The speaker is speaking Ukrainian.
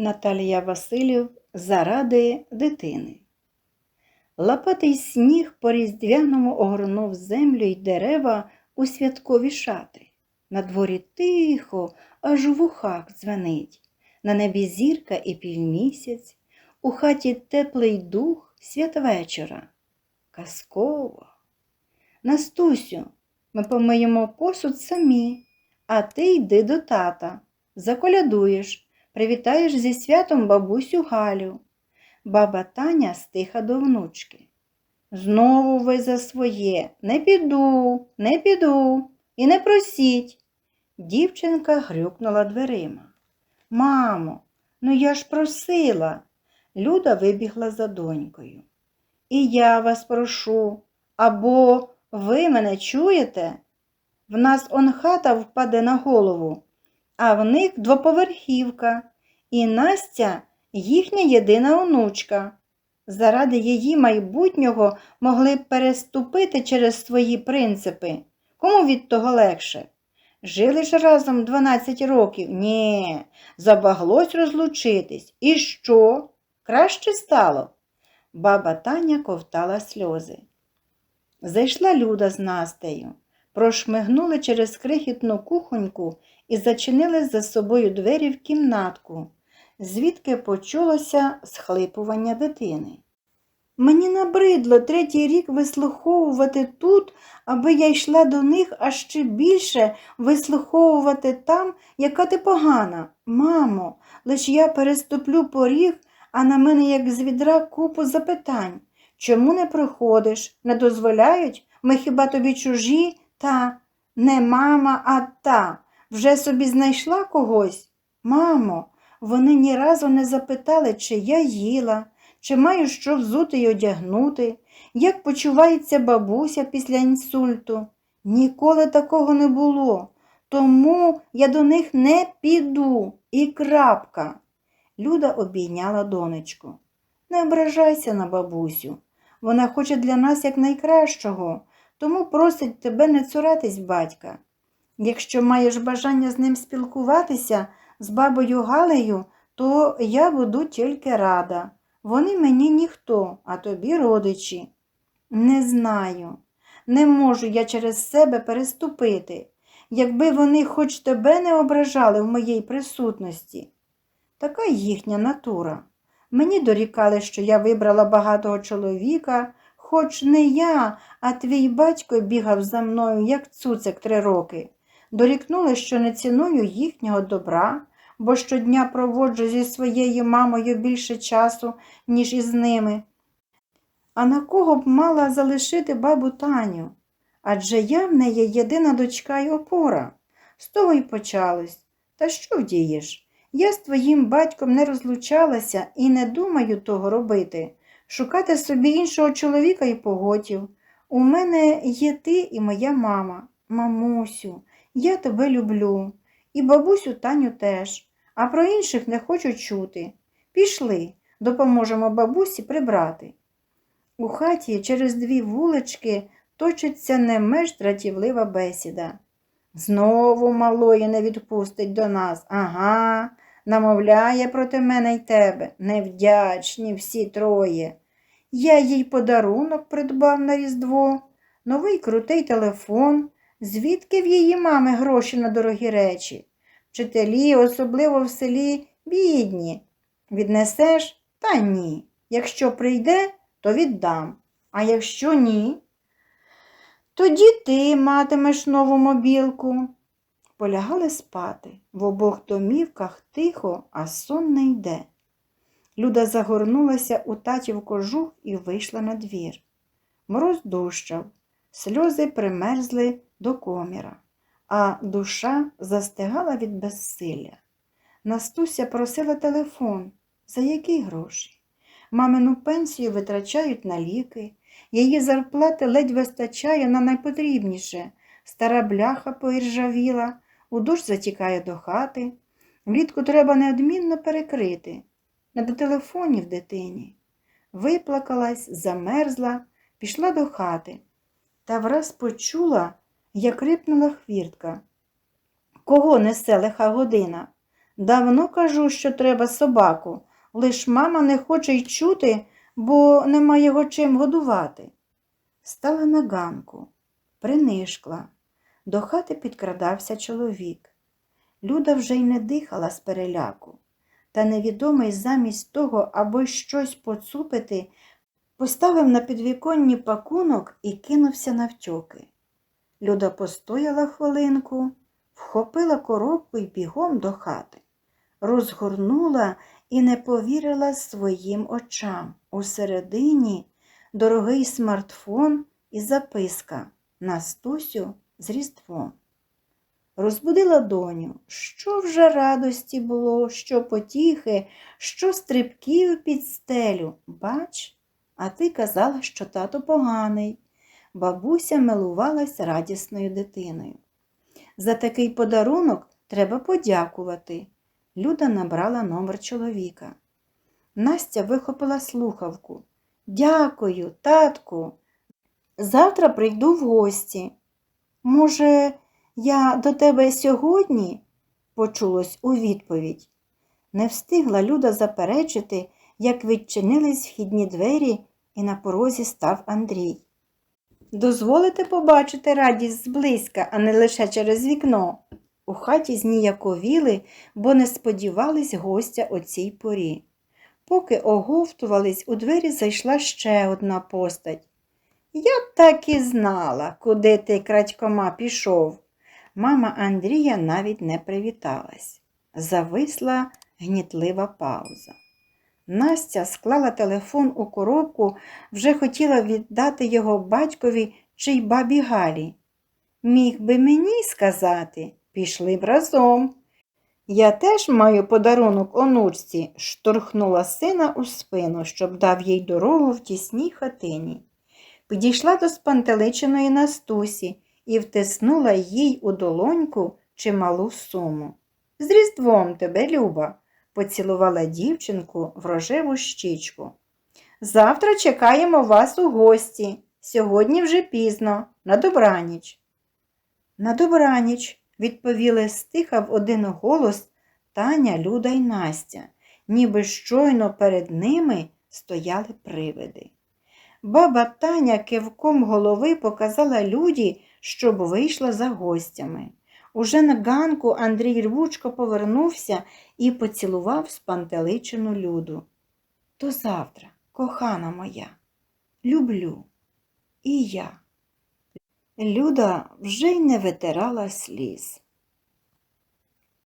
Наталія Василів заради дитини. Лопатий сніг по різдвяному огорнув землю й дерева у святкові шати. На дворі тихо, аж у вухах дзвенить. На небі зірка і півмісяць, у хаті теплий дух святвечора. Казково. Настусю, ми помиємо посуд самі, а ти йди до тата, заколядуєш, привітаєш зі святом бабусю Галю. Баба Таня стиха до внучки. Знову ви за своє, не піду, не піду і не просіть. Дівчинка грюкнула дверима. Мамо, ну я ж просила. Люда вибігла за донькою. І я вас прошу, або ви мене чуєте? В нас он хата впаде на голову, а в них двоповерхівка, і Настя їхня єдина онучка. Заради її майбутнього могли б переступити через свої принципи. Кому від того легше? Жили ж разом 12 років? Ні, забаглось розлучитись. І що? Краще стало? Баба Таня ковтала сльози. Зайшла Люда з Настею, прошмигнули через крихітну кухоньку і зачинили за собою двері в кімнатку, звідки почулося схлипування дитини. Мені набридло третій рік вислуховувати тут, аби я йшла до них, а ще більше вислуховувати там, яка ти погана. Мамо, лиш я переступлю поріг, а на мене, як з відра, купу запитань. Чому не проходиш? Не дозволяють? Ми хіба тобі чужі? Та не мама, а та. Вже собі знайшла когось? Мамо, вони ні разу не запитали, чи я їла, чи маю що взути й одягнути, як почувається бабуся після інсульту. Ніколи такого не було, тому я до них не піду і крапка. Люда обійняла донечку. Не ображайся на бабусю. Вона хоче для нас якнайкращого, тому просить тебе не цуратись батька. Якщо маєш бажання з ним спілкуватися, з бабою Галею, то я буду тільки рада. Вони мені ніхто, а тобі родичі. Не знаю, не можу я через себе переступити, якби вони хоч тебе не ображали в моїй присутності. Така їхня натура. Мені дорікали, що я вибрала багатого чоловіка, хоч не я, а твій батько бігав за мною, як цуцик три роки. Дорікнули, що не ціную їхнього добра, бо щодня проводжу зі своєю мамою більше часу, ніж із ними. А на кого б мала залишити бабу Таню? Адже я в неї єдина дочка й опора. З того й почалось. Та що вдієш? Я з твоїм батьком не розлучалася і не думаю того робити. Шукати собі іншого чоловіка і поготів. У мене є ти і моя мама. Мамусю, я тебе люблю. І бабусю Таню теж, а про інших не хочу чути. Пішли, допоможемо бабусі прибрати. У хаті через дві вулички точиться не меж дратівлива бесіда. Знову малої не відпустить до нас. Ага, намовляє проти мене й тебе. Невдячні всі троє. Я їй подарунок придбав на Різдво, новий крутий телефон, звідки в її мами гроші на дорогі речі. Вчителі, особливо в селі, бідні. Віднесеш? Та ні. Якщо прийде, то віддам. А якщо ні, тоді ти матимеш нову мобілку. Полягали спати. В обох домівках тихо, а сон не йде. Люда загорнулася у татів кожух і вийшла на двір. Мороз дущав, сльози примерзли до коміра, а душа застигала від безсилля. Настуся просила телефон. За які гроші? Мамину пенсію витрачають на ліки, її зарплати ледь вистачає на найпотрібніше. Стара бляха поіржавіла, у душ затікає до хати. Влітку треба неодмінно перекрити. Не до телефонів дитині. Виплакалась, замерзла, пішла до хати та враз почула, як рипнула хвіртка. Кого несе лиха година? Давно кажу, що треба собаку, лиш мама не хоче й чути, бо нема його чим годувати. Стала на ганку, принишкла. До хати підкрадався чоловік. Люда вже й не дихала з переляку, та невідомий замість того, аби щось поцупити, поставив на підвіконні пакунок і кинувся навтьоки. Люда постояла хвилинку, вхопила коробку й бігом до хати, розгорнула і не повірила своїм очам. Усередині дорогий смартфон і записка Настусю з Різдвом. Розбудила доню, що вже радості було, що потіхи, що стрибків під стелю. Бач, а ти казала, що тато поганий. Бабуся милувалась радісною дитиною. За такий подарунок треба подякувати. Люда набрала номер чоловіка. Настя вихопила слухавку. Дякую, татку. Завтра прийду в гості. Може, я до тебе сьогодні? почулось у відповідь. Не встигла Люда заперечити, як відчинились вхідні двері, і на порозі став Андрій. Дозволите побачити радість зблизька, а не лише через вікно. У хаті зніяковіли, бо не сподівались гостя о цій порі. Поки оговтувались, у двері зайшла ще одна постать. Я так і знала, куди ти крадькома пішов. Мама Андрія навіть не привіталась. Зависла гнітлива пауза. Настя склала телефон у коробку, вже хотіла віддати його батькові чи й бабі Галі. Міг би мені сказати, пішли б разом. Я теж маю подарунок онучці, штурхнула сина у спину, щоб дав їй дорогу в тісній хатині. Підійшла до спантеличеної Настусі і втиснула їй у долоньку чималу суму. З різдвом тебе, Люба, поцілувала дівчинку в рожеву щічку. Завтра чекаємо вас у гості. Сьогодні вже пізно, на добраніч. На добраніч, відповіли стиха в один голос Таня, Люда й Настя, ніби щойно перед ними стояли привиди. Баба Таня кивком голови показала люді, щоб вийшла за гостями. Уже на ганку Андрій рвучко повернувся і поцілував спантеличену люду. До завтра, кохана моя, люблю. І я. Люда вже й не витирала сліз.